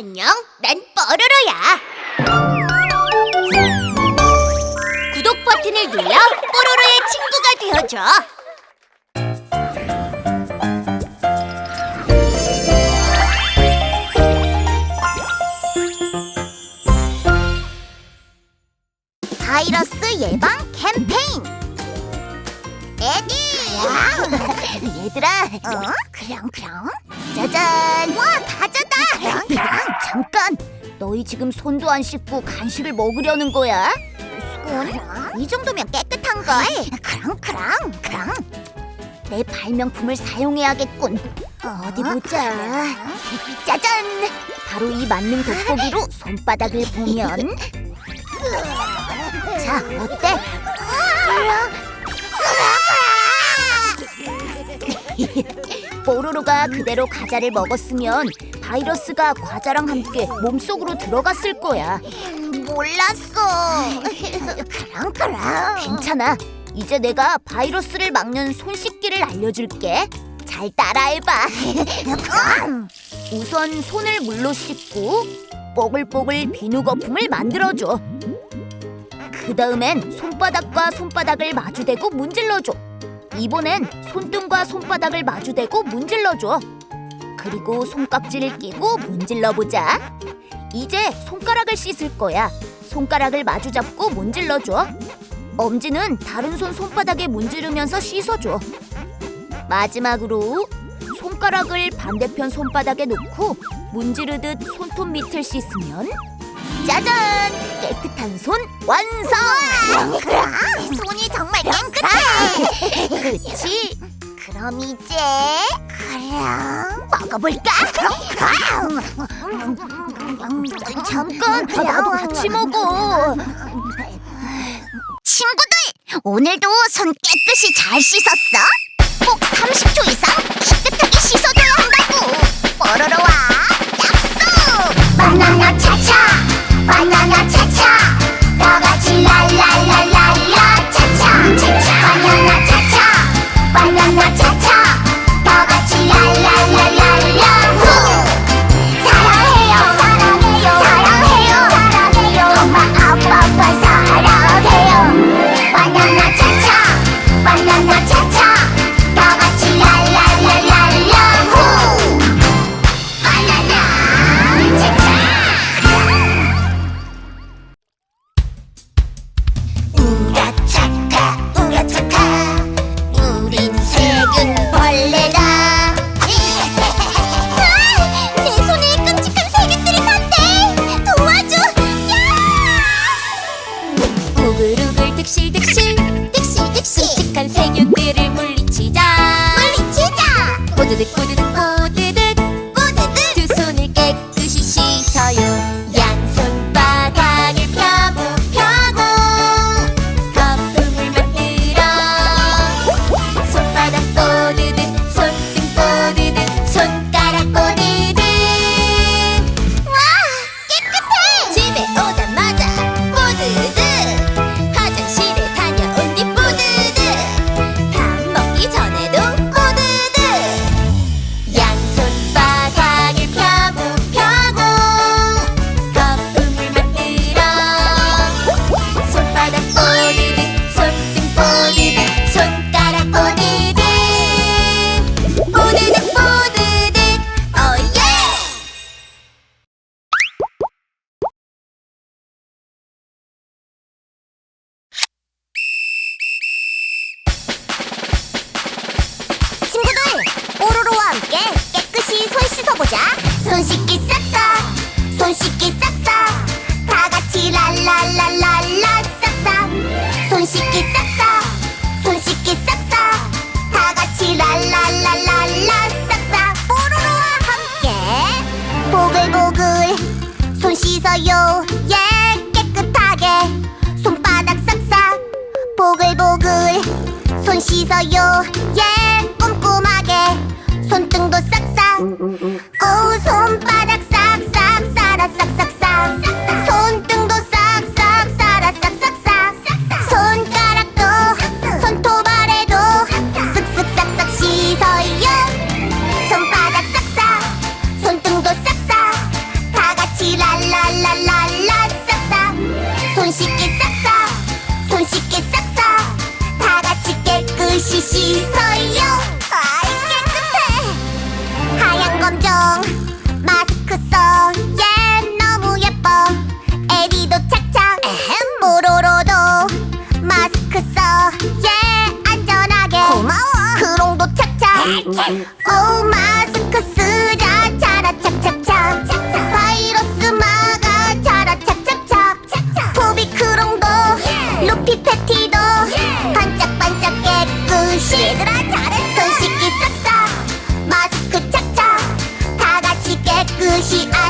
안녕, 난 뽀로로야. 구독 버튼을 눌러 뽀로로의 친구가 되어줘. 바이러스 예방 캠페인. 에디! 얘들아 어? 그랑그랑 짜잔! 와 과자다! 그랑그랑 잠깐! 너희 지금 손도 안 씻고 간식을 먹으려는 거야? 손? 이 정도면 깨끗한걸. 그랑그랑 그랑. 내 발명품을 사용해야겠군. 어디 보자. 짜잔! 바로 이 만능 돋보기로 손바닥을 보면. 자, 어때? 뽀로로가 그대로 과자를 먹었으면 바이러스가 과자랑 함께 몸속으로 들어갔을 거야. 몰랐어. 그랑그랑. 괜찮아. 이제 내가 바이러스를 막는 손 씻기를 알려줄게. 잘 따라해봐. 우선 손을 물로 씻고 뽀글뽀글 비누 거품을 만들어줘. 그 다음엔 손바닥과 손바닥을 마주대고 문질러줘. 이번엔 손등과 손바닥을 마주대고 문질러줘. 그리고 손깍지를 끼고 문질러 보자. 이제 손가락을 씻을 거야. 손가락을 마주 잡고 문질러 줘. 엄지는 다른 손 손바닥에 문지르면서 씻어줘. 마지막으로 손가락을 반대편 손바닥에 놓고 문지르듯 손톱 밑을 씻으면 짜잔! 깨끗한 손 완성! 손이 정말 깨끗해! 그치? 그럼 이제 먹어볼까? 잠깐 나도 같이 먹어 친구들 오늘도 손 깨끗이 잘 씻었어? 꼭 30초 이상 깨끗하게 씻어 함께 깨끗이 손 씻어보자. 손 씻기 싹싹 손 씻기 싹싹. 다 같이 랄랄랄랄라 싹싹. 손 씻기 싹싹 손 씻기 싹싹. 다 같이 랄랄랄랄라 싹싹. 뽀로로와 함께 보글보글 손 씻어요. 예 깨끗하게. 손바닥 싹싹. 보글보글 손 씻어요. 예 어, 오 마스크 쓰자 차라 착착착 바이러스 막아 차라 착착착 포비크롱도 루피 패티도. 반짝반짝 깨끗이 얘들아 잘했어. 손 씻기 싹싹 마스크 착착. 다 같이 깨끗이 안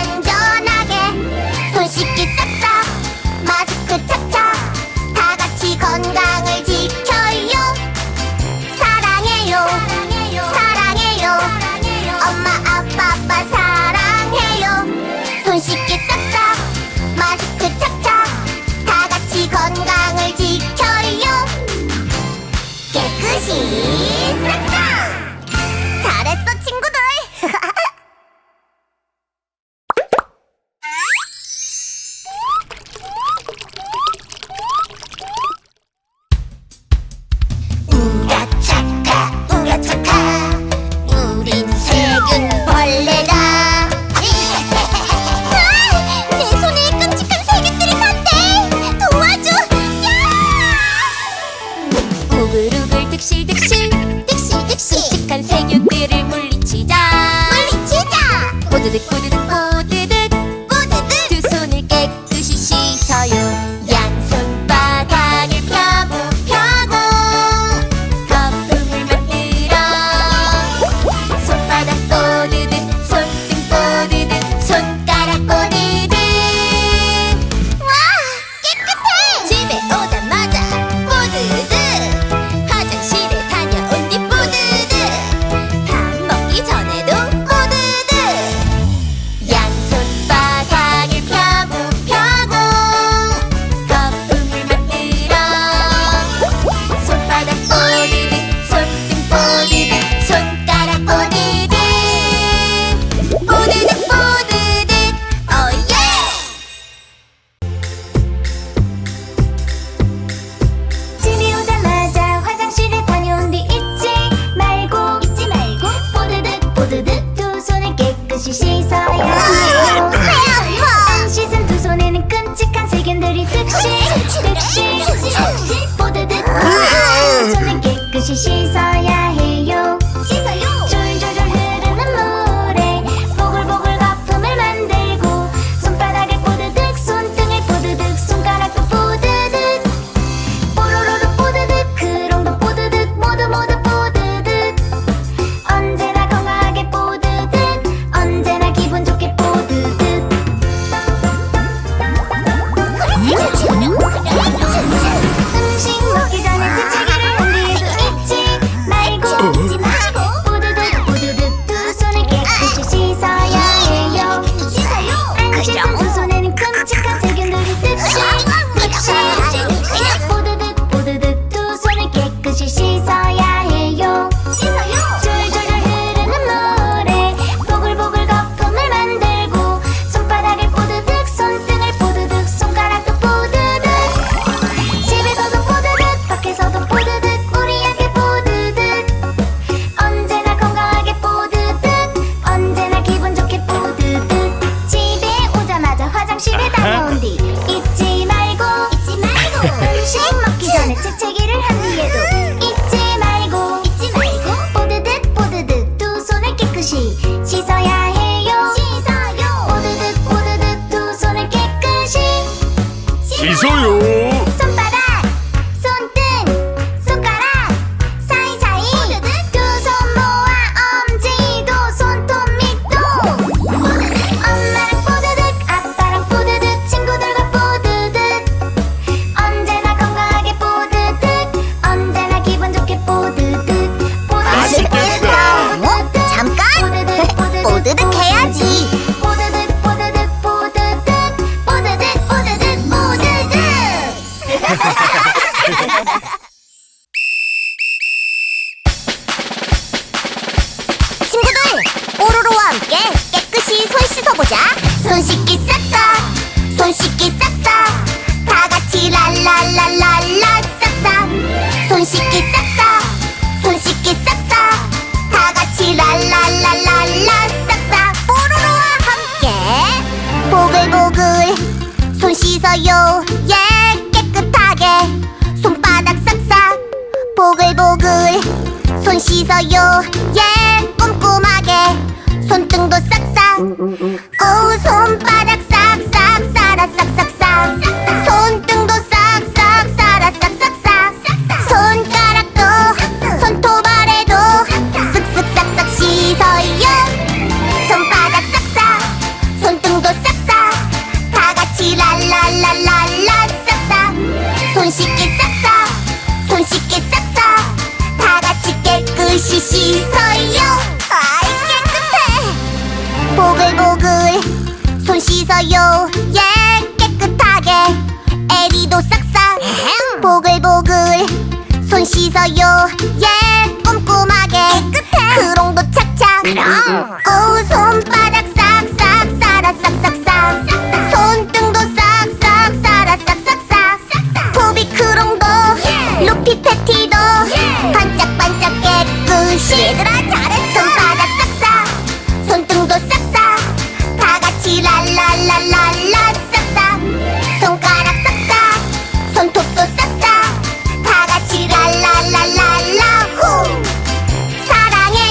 しさ 씻어요. 아이 깨끗해. 보글보글. 손 씻어요. 예 깨끗하게. 에리도 싹싹. 보글보글. 손 씻어요. 예 꼼꼼하게. 깨끗해. 크롱도 착착. 그럼. 오 손바닥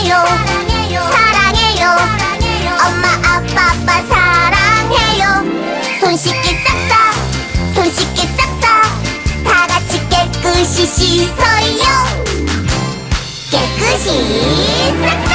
사랑해요. 사랑해요. 엄마 아빠 아빠 사랑해요. 손 씻기 싹싹 손 씻기 싹싹. 다 같이 깨끗이 씻어요. 깨끗이 싹싹.